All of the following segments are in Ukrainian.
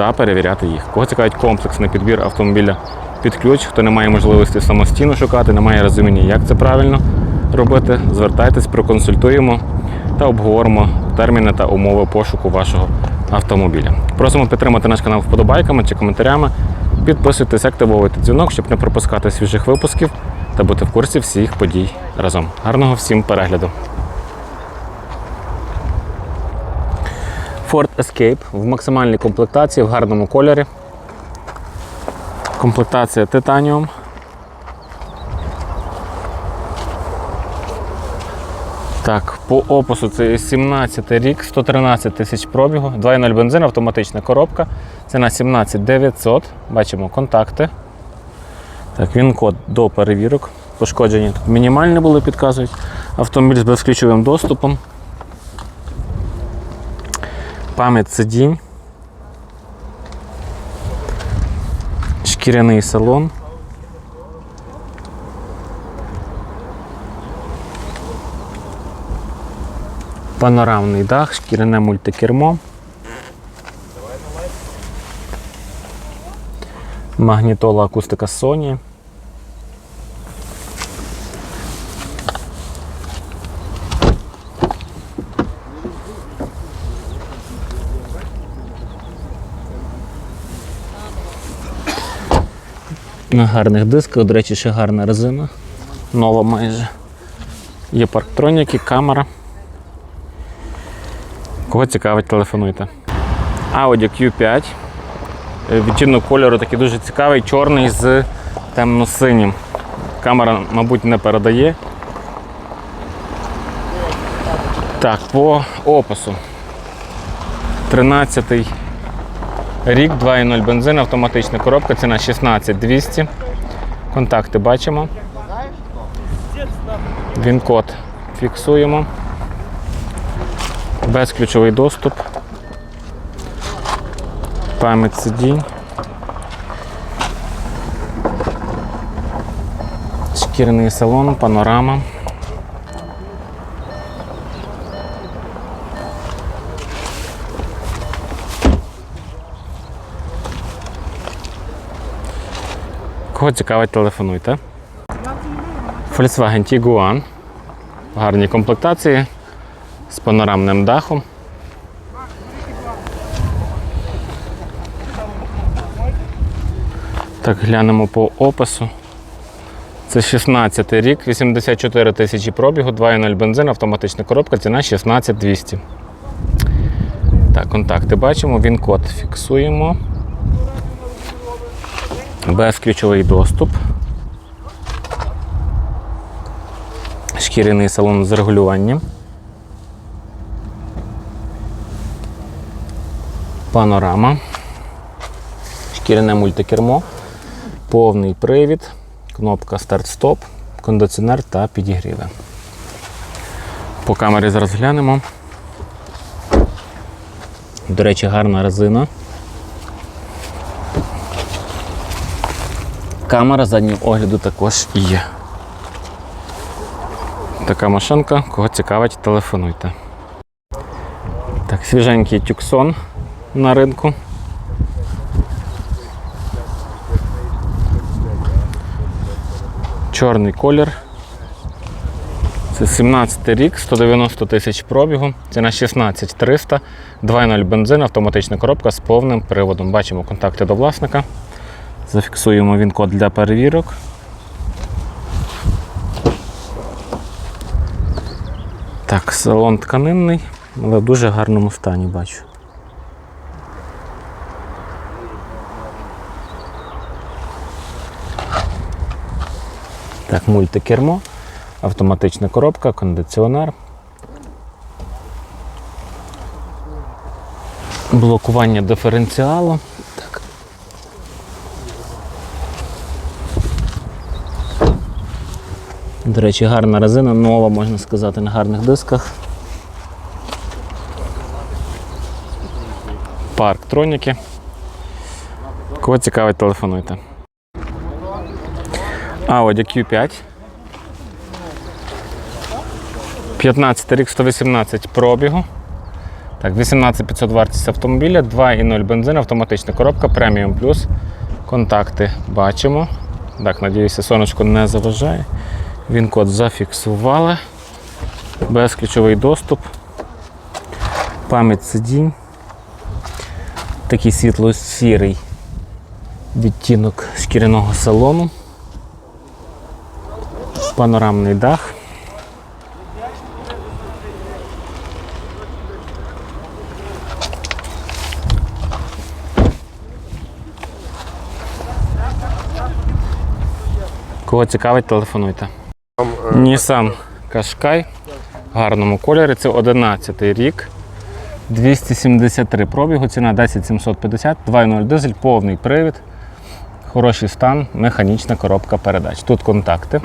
та перевіряти їх. Кого цікавить комплексний підбір автомобіля під ключ, хто не має можливості самостійно шукати, не має розуміння, як це правильно робити, звертайтесь, проконсультуємо та обговоримо терміни та умови пошуку вашого автомобіля. Просимо підтримати наш канал вподобайками чи коментарями. Підписуйтесь, активовуйте дзвінок, щоб не пропускати свіжих випусків та бути в курсі всіх подій разом. Гарного всім перегляду! Ford Escape в максимальній комплектації, в гарному кольорі. Комплектація Titanium. Так, по опису це 17 рік, 113 тисяч пробігу, 2.0 бензин, автоматична коробка. Ціна 17 900. Бачимо контакти. Так, він код до перевірок. Пошкодження тут мінімальні були, підказують. Автомобіль з безключовим доступом. Пам'ять сидінь. Шкіряний салон. Панорамний дах, шкіряне мультикермо. Магнітола акустика Sony. На гарних дисках, до речі, ще гарна резина. Нова майже. Є парктроніки, камера. Кого цікавить, телефонуйте. Audi Q5. Е, Відтінок кольору такий дуже цікавий, чорний з темно-синім. Камера, мабуть, не передає. Так, по опису. 13 рік, 2.0 бензин, автоматична коробка, ціна 16200. Контакти бачимо. Він код фіксуємо. Безключовий доступ. Пам'ять сидінь. Шкіряний салон, панорама. Кого цікавить, телефонуйте. Volkswagen Tiguan. В гарній комплектації з панорамним дахом. Так, глянемо по опису. Це 16 рік, 84 тисячі пробігу, 2.0 бензин, автоматична коробка, ціна 16200. Так, контакти бачимо, він код фіксуємо. Безключовий доступ. Шкіряний салон з регулюванням. Панорама. Шкіряне мультикермо. Повний привід, кнопка старт-стоп, кондиціонер та підігріви. По камері зараз глянемо. До речі, гарна резина. Камера заднього огляду також є. Така машинка, кого цікавить, телефонуйте. Так, свіженький тюксон на ринку. Чорний колір. Це 17 рік, 190 тисяч пробігу. Ціна 16 300, 2.0 бензин, автоматична коробка з повним приводом. Бачимо контакти до власника. Зафіксуємо він код для перевірок. Так, салон тканинний, але в дуже гарному стані бачу. Так, мультикермо, автоматична коробка, кондиціонер. Блокування диференціалу. До речі, гарна резина, нова, можна сказати, на гарних дисках. Парк Троніки. Кого цікавить, телефонуйте. Audi Q5. 15 рік 118 пробігу. Так, 18500 вартість автомобіля, 2,0 бензин, автоматична коробка, преміум плюс. Контакти бачимо. Так, надіюся, сонечко не заважає. Він код зафіксували. Безключовий доступ. Пам'ять сидінь. Такий світло-сірий відтінок шкіряного салону. Панорамний дах. Кого цікавить, телефонуйте. Nissan Qashqai в гарному кольорі. Це 11 рік. 273 пробігу, ціна 10750, 2.0 дизель, повний привід, хороший стан, механічна коробка передач. Тут контакти.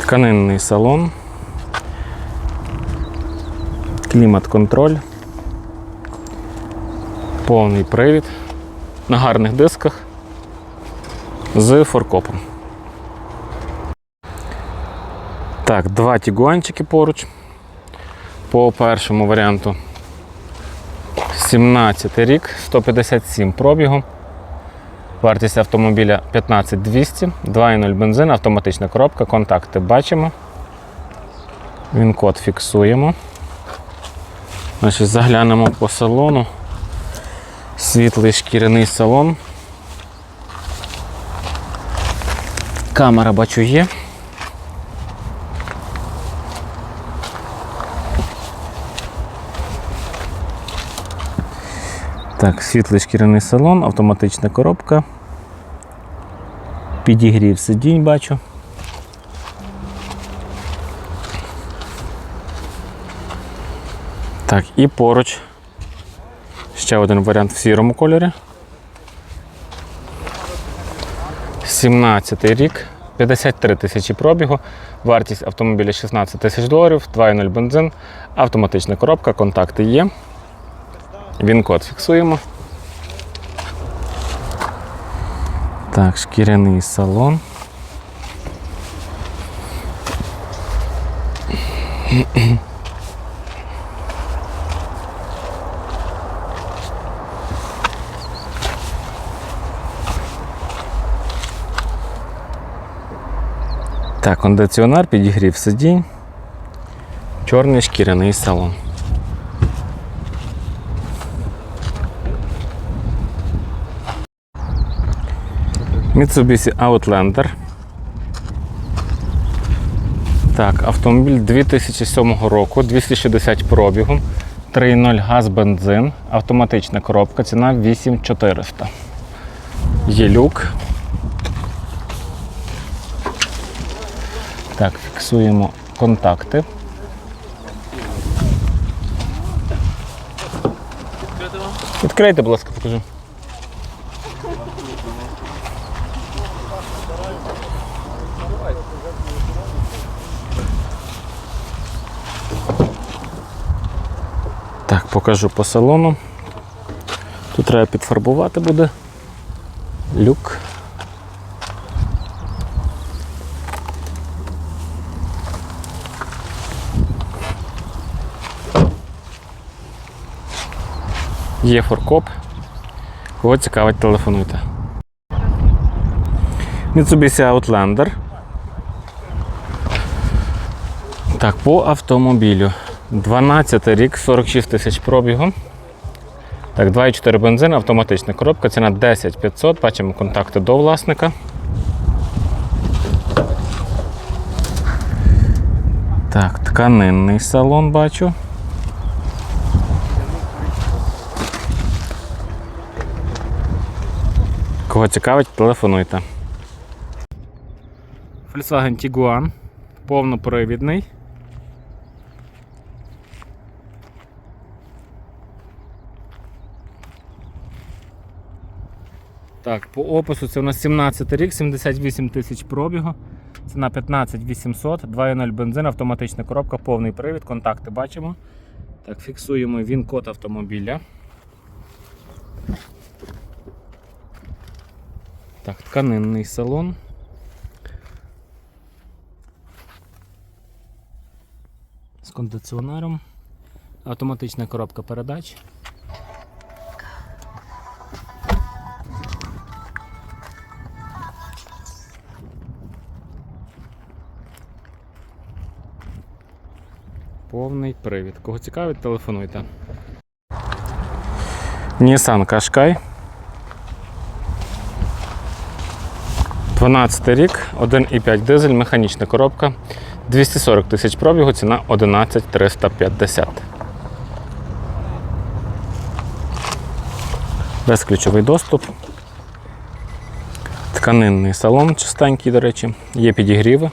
Тканинний салон. Клімат-контроль. Повний привід. На гарних дисках з форкопом. Так, два тігуанчики поруч. По першому варіанту 17 рік, 157 пробігу. Вартість автомобіля 15200, 2.0 бензин, автоматична коробка, контакти бачимо. Він код фіксуємо. Значить, заглянемо по салону. Світлий шкіряний салон. Камера бачу є. Так, світлий шкіряний салон, автоматична коробка. Підігрів сидінь бачу. Так, і поруч ще один варіант в сірому кольорі. 17 рік, 53 тисячі пробігу, вартість автомобіля 16 тисяч доларів, 2.0 бензин, автоматична коробка, контакти є. Він код фіксуємо. Так, шкіряний салон. Так, кондиціонер, підігрів сидінь. Чорний шкіряний салон. Mitsubishi Outlander. Так, автомобіль 2007 року, 260 пробігу, 3.0 газ бензин, автоматична коробка, ціна 8400. Є люк. Так, фіксуємо контакти. Відкрийте, будь ласка, покажу. Так, покажу по салону. Тут треба підфарбувати буде. Люк. Є форкоп. Кого цікавить, телефонуйте. Mitsubishi Outlander. Так, по автомобілю. 12 рік, 46 тисяч пробігу. Так, 2,4 бензин, автоматична коробка, ціна 10 500. Бачимо контакти до власника. Так, тканинний салон бачу. Кого цікавить, телефонуйте. Volkswagen Tiguan повнопривідний. Так, по опису це у нас 17 рік, 78 тисяч пробігу. Ціна 15 800, 2.0 бензин, автоматична коробка, повний привід, контакти бачимо. Так, фіксуємо він код автомобіля. Так, тканинний салон. З кондиціонером. Автоматична коробка передач. Повний привід. Кого цікавить, телефонуйте. Nissan Qashqai. 12 рік, 1,5 дизель, механічна коробка. 240 тисяч пробігу, ціна 11 350. Безключовий доступ. Тканинний салон чистенький, до речі. Є підігріви.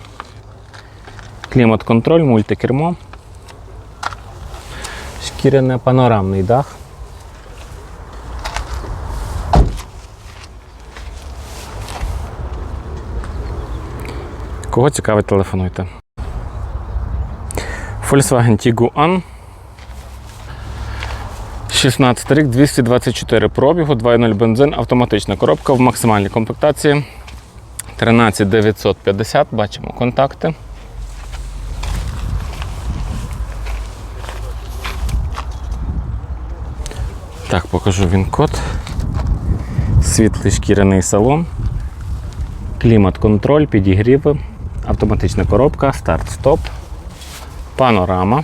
Клімат-контроль, мультикермо. Шкіряне панорамний дах. Кого цікавить, телефонуйте. Volkswagen Tiguan. 16 рік, 224 пробігу, 2.0 бензин, автоматична коробка в максимальній комплектації. 13950, бачимо контакти. Так, покажу він код. Світлий шкіряний салон. Клімат-контроль, підігріви, автоматична коробка, старт-стоп, панорама.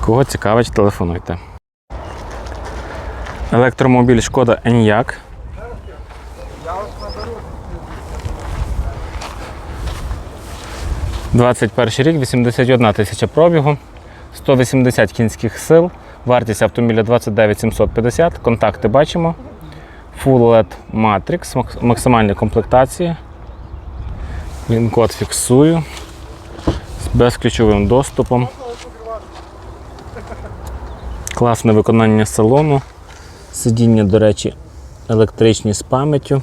Кого цікавить, телефонуйте. Електромобіль Шкода Enyaq. Двадцять перший рік, 81 тисяча пробігу, 180 кінських сил, вартість автомобіля 29 750, контакти бачимо. Full LED Matrix, мак- максимальні комплектації. Він код фіксую з безключовим доступом. Класне виконання салону. Сидіння, до речі, електричні з пам'яттю.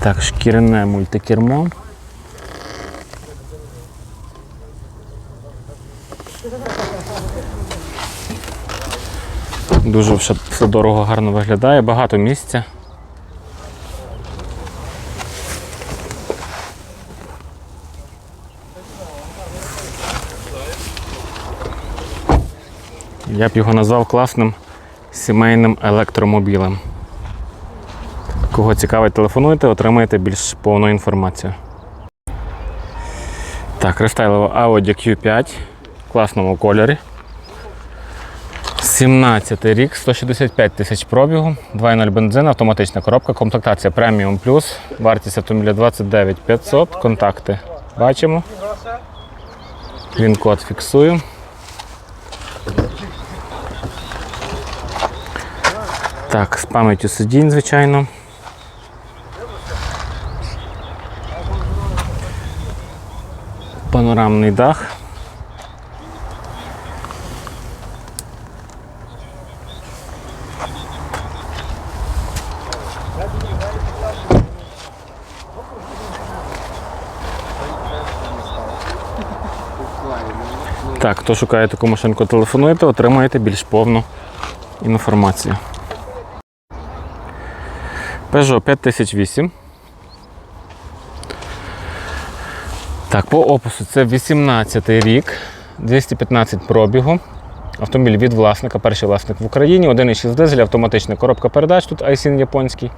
Так, шкіряне мультикермо. Дуже все, дорого гарно виглядає, багато місця. Я б його назвав класним сімейним електромобілем. Кого цікавить, телефонуйте, отримаєте більш повну інформацію. Так, рестайлова Audi Q5 в класному кольорі. 17 рік, 165 тисяч пробігу, 2.0 бензин, автоматична коробка, комплектація Premium Plus, вартість автомобіля 29 500, контакти бачимо. Він код фіксую. Так, з пам'яттю сидінь, звичайно. Панорамний дах. Так, хто шукає таку машинку, телефонуйте, отримаєте більш повну інформацію. Peugeot 5008. Так, по опису це 18 рік, 215 пробігу. Автомобіль від власника, перший власник в Україні, 1,6 дизель, автоматична коробка передач, тут Айсін японський.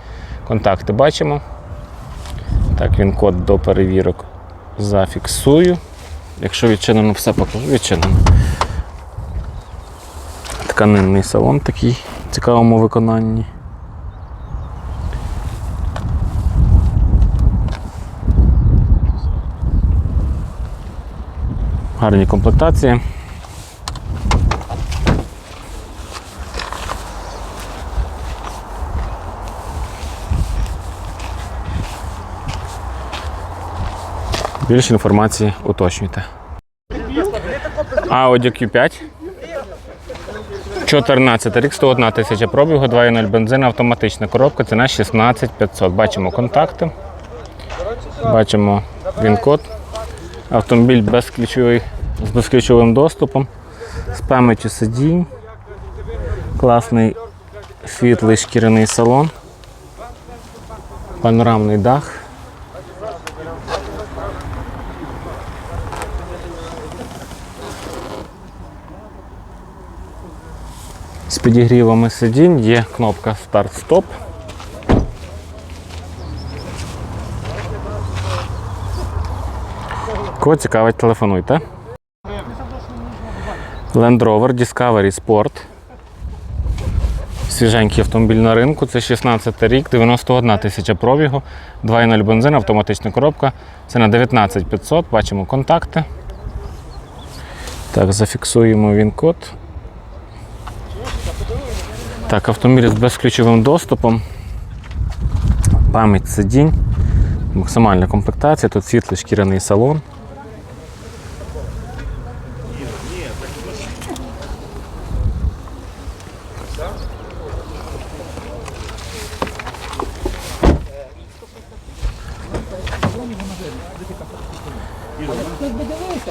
Контакти бачимо. Так, він код до перевірок зафіксую. Якщо відчинено, все покажу, відчинено. Тканинний салон такий в цікавому виконанні. Гарні комплектації. Більше інформації уточнюйте. Audi Q5. 14 рік, 101 тисяча пробігу, 2.0 бензин, автоматична коробка, ціна 16 500. Бачимо контакти. Бачимо він-код. Автомобіль безключовий, з безключовим доступом, з пам'яттю сидінь. Класний світлий шкіряний салон. Панорамний дах. Підігрівами сидінь є кнопка старт-стоп. Кого цікавить, телефонуйте. Land Rover Discovery Sport. Свіженький автомобіль на ринку. Це 16 рік, 91 тисяча пробігу, 2.0 бензин, автоматична коробка. Це на 19 500. Бачимо контакти. Так, зафіксуємо він код. Так, автомобіль з безключовим доступом. Пам'ять сидінь. Максимальна комплектація. Тут світлий шкіряний салон.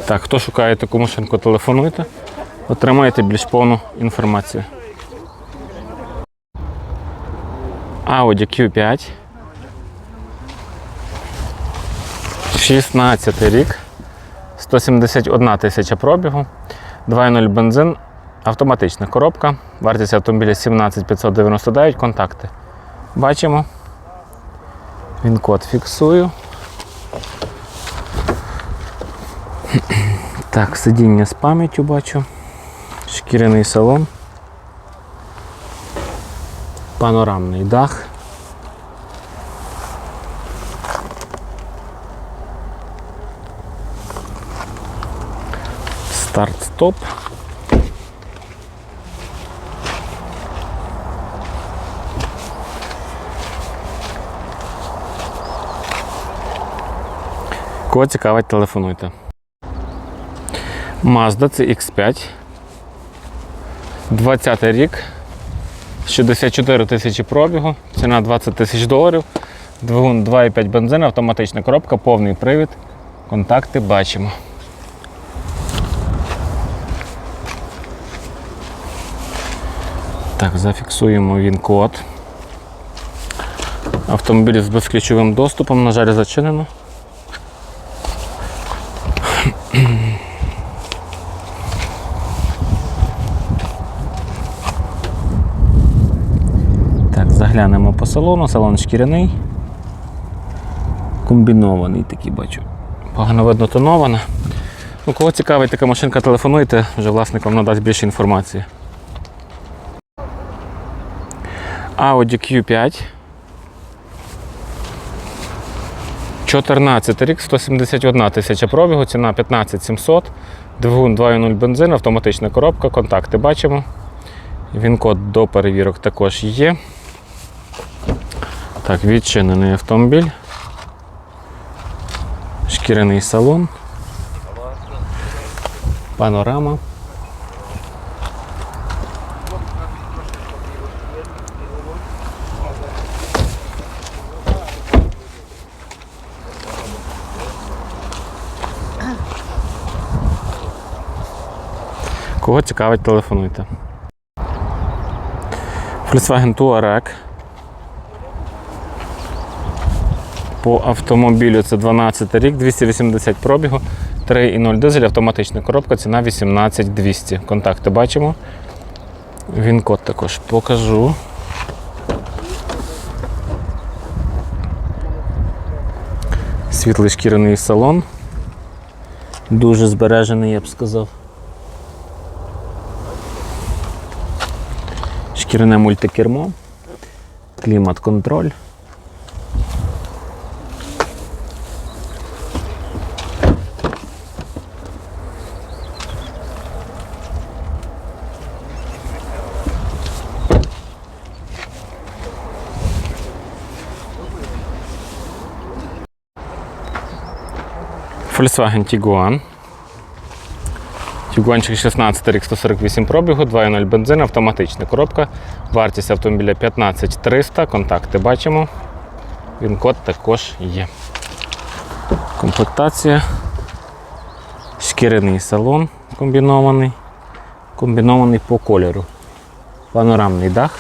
Так, хто шукає таку машинку, телефонуйте, отримаєте більш повну інформацію. Audi Q5. 16 рік. 171 тисяча пробігу. 2.0 бензин. Автоматична коробка. Вартість автомобіля 17 599. Контакти. Бачимо. Він код фіксую. Так, сидіння з пам'яттю бачу. Шкіряний салон. Панорамний дах. Старт-стоп. Кого цікавить, телефонуйте. Mazda CX5. 20 рік. 64 тисячі пробігу, ціна 20 тисяч доларів, двигун 2,5 бензин, автоматична коробка, повний привід. Контакти бачимо. Так, зафіксуємо він код. Автомобіль з безключовим доступом, на жаль, зачинено. Так, заглянемо по салону. Салон шкіряний. Комбінований такий бачу. Погано видно тонована. Ну, кого цікавить така машинка, телефонуйте, вже власник вам надасть більше інформації. Audi Q5. 14 рік, 171 тисяча пробігу, ціна 15 700, двигун 2.0 бензин, автоматична коробка, контакти бачимо. Він код до перевірок також є. Так, відчинений автомобіль. Шкіряний салон. Панорама. Кого цікавить, телефонуйте. Volkswagen Touareg. По автомобілю це 12 рік, 280 пробігу, 3,0 дизель, автоматична коробка, ціна 18200. Контакти бачимо. Він код також покажу. Світлий шкіряний салон. Дуже збережений, я б сказав. Шкіряне мультикермо, клімат-контроль. Volkswagen Tiguan. Тюгуанчик 16 рік 148 пробігу, 2.0 бензин, автоматична коробка. Вартість автомобіля 15 300. Контакти бачимо. Він код також є. Комплектація. Шкіряний салон комбінований. Комбінований по кольору. Панорамний дах.